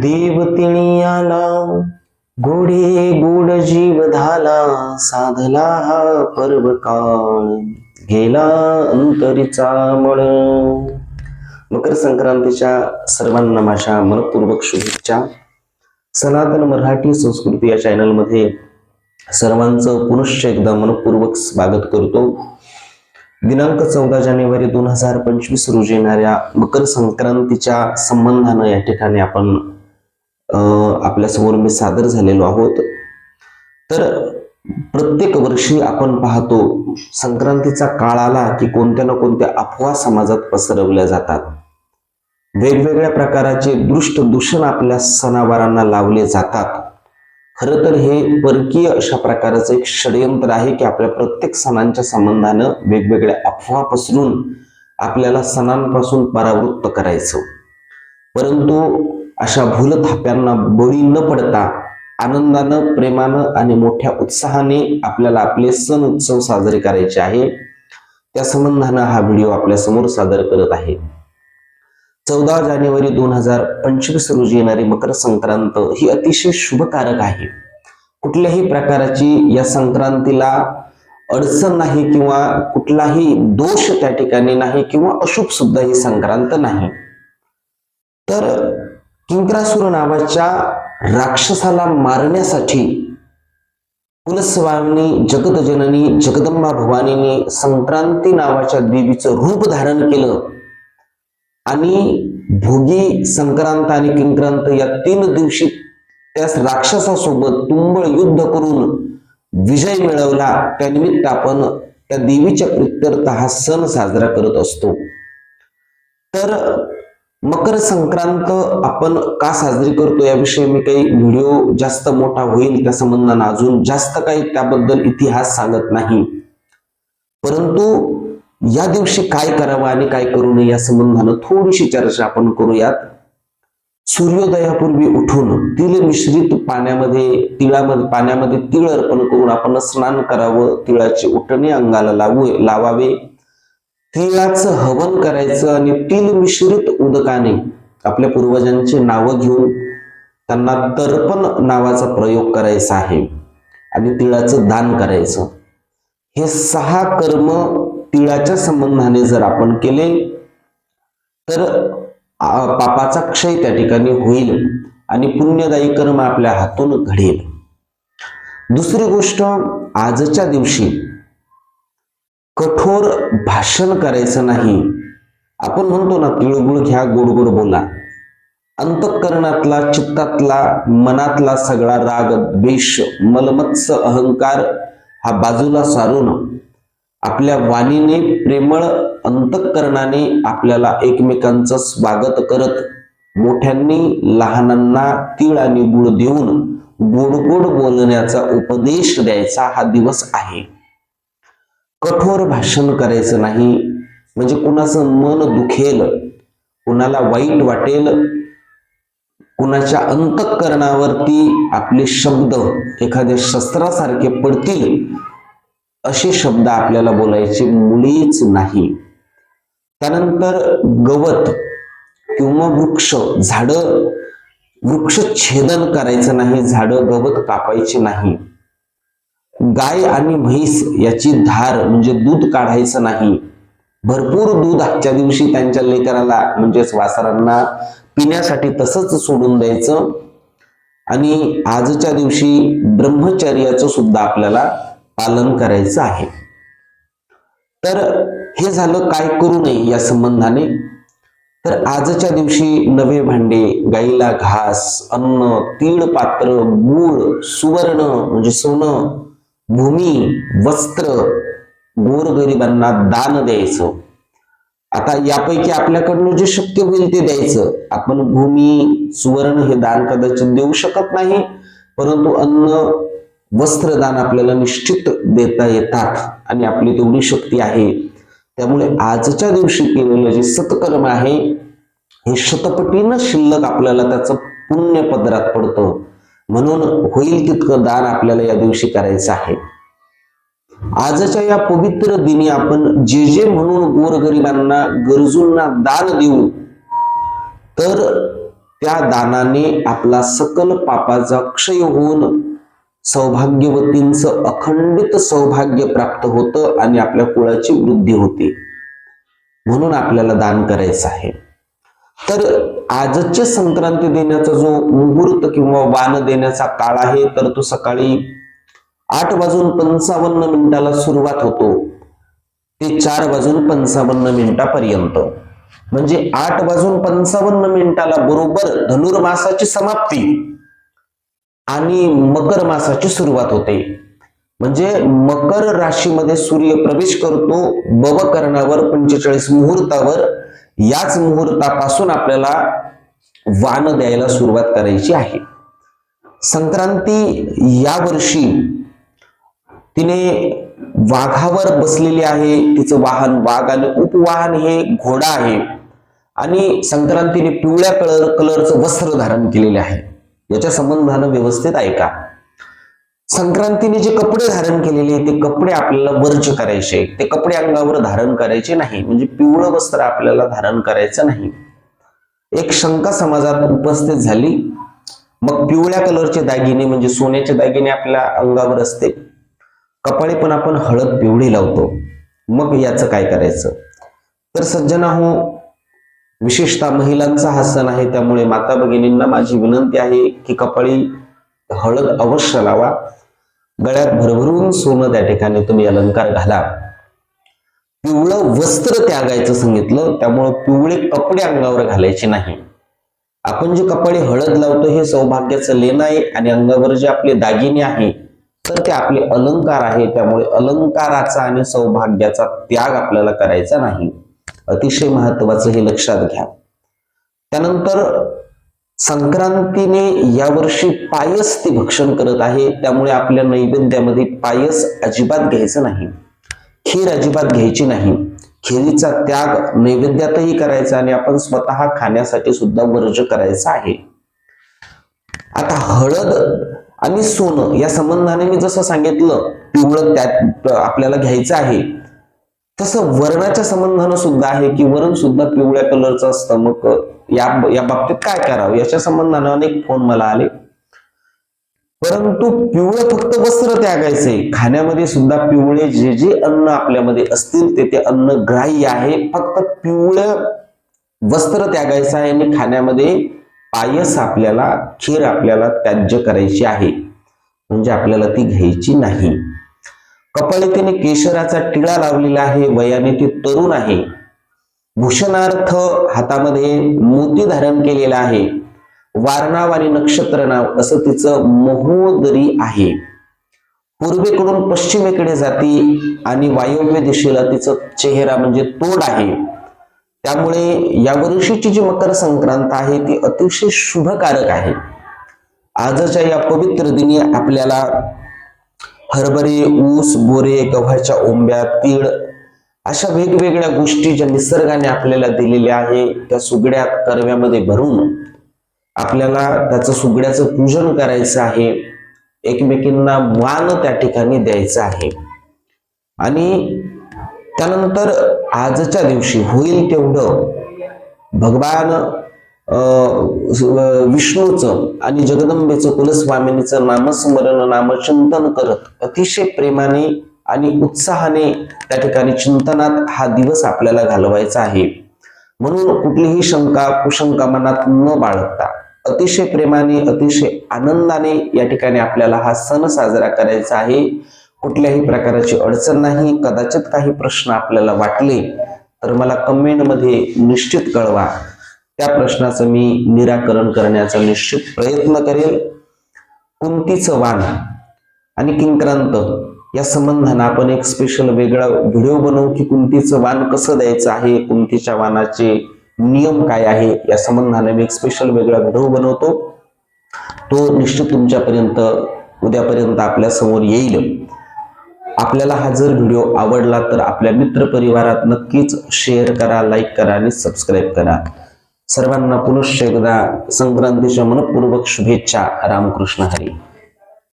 देवतिणी आला गोडे गोड जीव धाला साधला हा पर्व काळ गेला अंतरीचा मळ. मकर संक्रांतीच्या सर्वांना माझ्या मनपूर्वक शुभेच्छा. सनातन मराठी संस्कृती या चॅनलमध्ये सर्वांचं पुनश्च एकदा मनपूर्वक स्वागत करतो. दिनांक चौदा जानेवारी दोन हजार पंचवीस रोजी येणाऱ्या मकर संक्रांतीच्या संबंधानं या ठिकाणी आपण आपल्यासमोर मी सादर झालेलो आहोत. तर प्रत्येक वर्षी आपण पाहतो संक्रांतीचा काळ आला की कोणत्या ना कोणत्या अफवा समाजात पसरवल्या जातात. वेगवेगळ्या प्रकाराचे दृष्ट दूषण आपल्या सणावारांना लावले जातात. खरं तर हे परकीय अशा प्रकारचं एक षडयंत्र आहे की आपल्या प्रत्येक सणांच्या संबंधानं वेगवेगळ्या अफवा पसरून आपल्याला सणांपासून परावृत्त करायचं. परंतु अशा भूलथाप्यांना बळी न पडता आनंदानं प्रेमानं आणि मोठ्या उत्साहाने आपल्याला आपले सण उत्सव साजरे करायचे आहे. त्या संबंधानं हा व्हिडिओ आपल्यासमोर सादर करत आहे. चौदा जानेवारी दोन हजार पंचवीस रोजी येणारी मकर संक्रांत ही अतिशय शुभकारक आहे. कुठल्याही प्रकाराची या संक्रांतीला अडचण नाही किंवा कुठलाही दोष त्या ठिकाणी नाही किंवा अशुभ सुद्धा ही संक्रांत नाही. तर किंक्रासुर नावाच्या राक्षसाला मारण्यासाठी कुलस्वामिनी जगतजननी जगदंबा भवानीने संक्रांती नावाच्या देवीचं रूप धारण केलं. आणि भोगी संक्रांत आणि किंक्रांत या तीन दिवशी त्या राक्षसासोबत तुंबळ युद्ध करून विजय मिळवला. त्यानिमित्त आपण त्या देवीच्या प्रित्यर्थ हा सण साजरा करत असतो. तर मकर संक्रांत आपण का साजरी करतो याविषयी मी काही व्हिडिओ जास्त मोठा होईल त्या संबंधानं अजून जास्त काही त्याबद्दल इतिहास सांगत नाही. परंतु या दिवशी काय करावं आणि काय करू नये या संबंधानं थोडीशी चर्चा आपण करूयात. सूर्योदयापूर्वी उठून तिळ मिश्रित पाण्यामध्ये तिळामध्ये पाण्यामध्ये तिळ अर्पण करून आपण स्नान करावं तिळाचे उठणे अंगाला लावू लावावे. तिळाचं हवन करायचं आणि तिल मिश्रित उदकाने आपल्या पूर्वजांची नावं घेऊन त्यांना तर्पण नावाचा प्रयोग करायचा आहे. आणि तिळाचं दान करायचं. हे सहा कर्म तिळाच्या संबंधाने जर आपण केले तर पापाचा क्षय त्या ठिकाणी होईल आणि पुण्यदायी कर्म आपल्या हातून घडेल. दुसरी गोष्ट आजच्या दिवशी कठोर भाषण करायचं नाही. आपण म्हणतो ना तिळगुळ घ्या गोड गोड बोला. अंतःकरणातला चित्तातला मनातला सगळा राग द्वेष मलमत्स अहंकार हा बाजूला सारून आपल्या वाणीने प्रेमळ अंतःकरणाने आपल्याला एकमेकांचं स्वागत करत मोठ्यांनी लहानांना तीळ आणि गुळ देऊन गोड गोड बोलण्याचा उपदेश द्यायचा हा दिवस आहे. कठोर भाषण करायचं नाही. म्हणजे कुणाचं मन दुखेल कुणाला वाईट वाटेल कुणाच्या अंतकरणावरती आपले शब्द एखाद्या शस्त्रासारखे पडतील असे शब्द आपल्याला बोलायचे मुळीच नाही. त्यानंतर गवत किंवा वृक्ष झाड वृक्ष छेदन करायचं नाही झाडं गवत कापायचे नाही. गाय आणि म्हैस याची धार म्हणजे दूध काढायचं नाही. भरपूर दूध आजच्या दिवशी त्यांच्या लेकराला म्हणजेच वासरांना पिण्यासाठी तसंच सोडून द्यायचं. आणि आजच्या दिवशी ब्रह्मचर्याचं सुद्धा आपल्याला पालन करायचं आहे. तर हे झालं काय करू नये या संबंधाने? तर आजच्या दिवशी नवे भांडे गाईला घास अन्न तीळ पात्र गूळ सुवर्ण म्हणजे सोनं भूमी वस्त्र गोरगरिबांना दान द्यायचं. आता यापैकी आपल्याकडनं जे शक्य होईल ते द्यायचं. आपण भूमी सुवर्ण हे दान कदाचित देऊ शकत नाही परंतु अन्न वस्त्रदान आपल्याला निश्चित देता येतात आणि आपली तेवढी शक्ती आहे. त्यामुळे आजच्या दिवशी केलेलं जे सत्कर्म आहे हे शतपटीनं शिल्लक आपल्याला त्याचं पुण्य पदरात पडतं. म्हणून होईल तितकं दान आपल्याला या दिवशी करायचं आहे. आजच्या या पवित्र दिनी आपण जे जे म्हणून गोरगरिबांना गरजूंना दान देऊ तर त्या दानाने आपला सकल पापाचा क्षय होऊन सौभाग्यवतींचं अखंडित सौभाग्य प्राप्त होतं आणि आपल्या कुळाची वृद्धी होते. म्हणून आपल्याला दान करायचं आहे. तर आजच्या संक्रांती देण्याचा जो मुहूर्त किंवा वाण देण्याचा काळ आहे तर तो सकाळी आठ वाजून पंचावन्न मिनिटाला सुरुवात होतो. ते चार वाजून पंचावन्न मिनिटापर्यंत. म्हणजे आठ वाजून पंचावन्न मिनिटाला बरोबर धनुर्मासाची समाप्ती आणि मकर मासाची सुरुवात होते. म्हणजे मकर राशीमध्ये सूर्य प्रवेश करतो बव पंचेचाळीस मुहूर्तावर याच मुहूर्तापासून आपल्याला वाण द्यायला सुरुवात करायची आहे. संक्रांती या वर्षी तिने वाघावर बसलेली आहे. तिचं वाहन वाघ आणि उपवाहन हे घोडा आहे. आणि संक्रांतीने पिवळ्या कलर कलरचं वस्त्र धारण केलेले आहे. याच्या संबंधानं व्यवस्थित ऐका. संक्रांतीने जे कपडे धारण केलेले ते कपडे आपल्याला वर्ज करायचे ते कपडे अंगावर धारण करायचे नाही. म्हणजे पिवळं वस्त्र आपल्याला धारण करायचं नाही. एक शंका समाजात उपस्थित झाली. मग पिवळ्या कलरचे दागिने म्हणजे सोन्याचे दागिने आपल्या अंगावर असते. कपाळी पण आपण हळद पिवळी लावतो. मग याचं काय करायचं? तर सज्जना हो विशेषतः महिलांचा हा सण आहे. त्यामुळे माता भगिनींना माझी विनंती आहे की कपाळी हळद अवश्य लावा. गळ्यात भरभरून सोनं त्या ठिकाणी तुम्ही अलंकार घाला. पिवळं वस्त्र त्यागायचं सांगितलं त्यामुळं पिवळे कपडे अंगावर घालायचे नाही. आपण जे कपडे हळद लावतो हे सौभाग्याचं लेण आहे आणि अंगावर जे आपले दागिने आहे तर ते आपले अलंकार आहे. त्यामुळे अलंकाराचा आणि सौभाग्याचा त्याग आपल्याला करायचा नाही. अतिशय महत्वाचं हे लक्षात घ्या. त्यानंतर संक्रांतीने यावर्षी पायस ते भक्षण करत आहे. त्यामुळे आपल्या नैवेद्यामध्ये पायस अजिबात घ्यायचं नाही. खीर अजिबात घ्यायची नाही. खिरीचा त्याग नैवेद्यातही करायचा आणि आपण स्वतः खाण्यासाठी सुद्धा वर्ज करायचा आहे. आता हळद आणि सोनं या संबंधाने मी जसं सांगितलं पिवळं त्यात आपल्याला घ्यायचं आहे. तसं वर्णाच्या संबंधानं सुद्धा आहे की वर्ण सुद्धा पिवळ्या कलरचं असतं. मग या या बाबतीत काय करावं? याच्या संबंधाने अनेक फोन मला आले. परंतु पिवळं फक्त वस्त्र त्यागायचे खाण्यामध्ये सुद्धा पिवळे जे जे अन्न आपल्यामध्ये असतील ते ते अन्न ग्राह्य आहे. फक्त पिवळं वस्त्र त्यागायचं आहे आणि खाण्यामध्ये पायस आपल्याला खीर आपल्याला त्याज्य करायची आहे. म्हणजे आपल्याला ती घ्यायची नाही. कपाळी तिने केशराचा टिळा लावलेला आहे. वयाने ती तरुण आहे. भूषणार्थ हातामध्ये मोती धारण केलेला आहे. वारनाव आणि नक्षत्र नाव असं तिचं महोदरी आहे. पूर्वेकडून पश्चिमेकडे जाती आणि वायव्य दिशेला तिचं चेहरा म्हणजे तोड आहे. त्यामुळे या वर्षीची जी मकर संक्रांत आहे ती अतिशय शुभकारक आहे. आजच्या या पवित्र दिनी आपल्याला हरभरे ऊस बोरे गव्हाच्या ओंब्या तीळ अशा वेगवेगळ्या गोष्टी ज्या निसर्गाने आपल्याला दिलेल्या आहे त्या सुगड्या करव्यामध्ये भरून आपल्याला त्याचं सुगड्याचं पूजन करायचं आहे. एकमेकींना मान त्या ठिकाणी द्यायचं आहे. आणि त्यानंतर आजच्या दिवशी होईल तेवढं भगवान विष्णूचं आणि जगदंबेचं कुलस्वामिनीचं नामस्मरण नामचिंतन करत अतिशय प्रेमाने आणि उत्साहाने त्या ठिकाणी चिंतनात हा दिवस आपल्याला घालवायचा आहे. म्हणून कुठलीही शंका कुशंका मनात न बाळगता अतिशय प्रेमाने अतिशय आनंदाने या ठिकाणी आपल्याला हा सण साजरा करायचा आहे. कुठल्याही प्रकारची अडचण नाही कदाचित काही प्रश्न आपल्याला वाटले तर मला कमेंटमध्ये निश्चित कळवा. त्या प्रश्नाचं मी निराकरण करण्याचा निश्चित प्रयत्न करेल. कुंतीचं वाण आणि किंक्रांत या संबंधानं आपण एक स्पेशल वेगळा व्हिडिओ बनवू की कुंतीचं वाण कसं द्यायचं आहे कुंतीच्या वाणाचे नियम काय आहे या संबंधाने मी एक स्पेशल वेगळा व्हिडिओ बनवतो. तो निश्चित तुमच्यापर्यंत उद्यापर्यंत आपल्यासमोर येईल. आपल्याला हा जर व्हिडिओ आवडला तर आपल्या मित्र परिवारात नक्कीच शेअर करा लाईक करा आणि सबस्क्राईब करा. सर्वांना पुनश्च एकदा संक्रांतीच्या मनपूर्वक शुभेच्छा. रामकृष्ण हरी.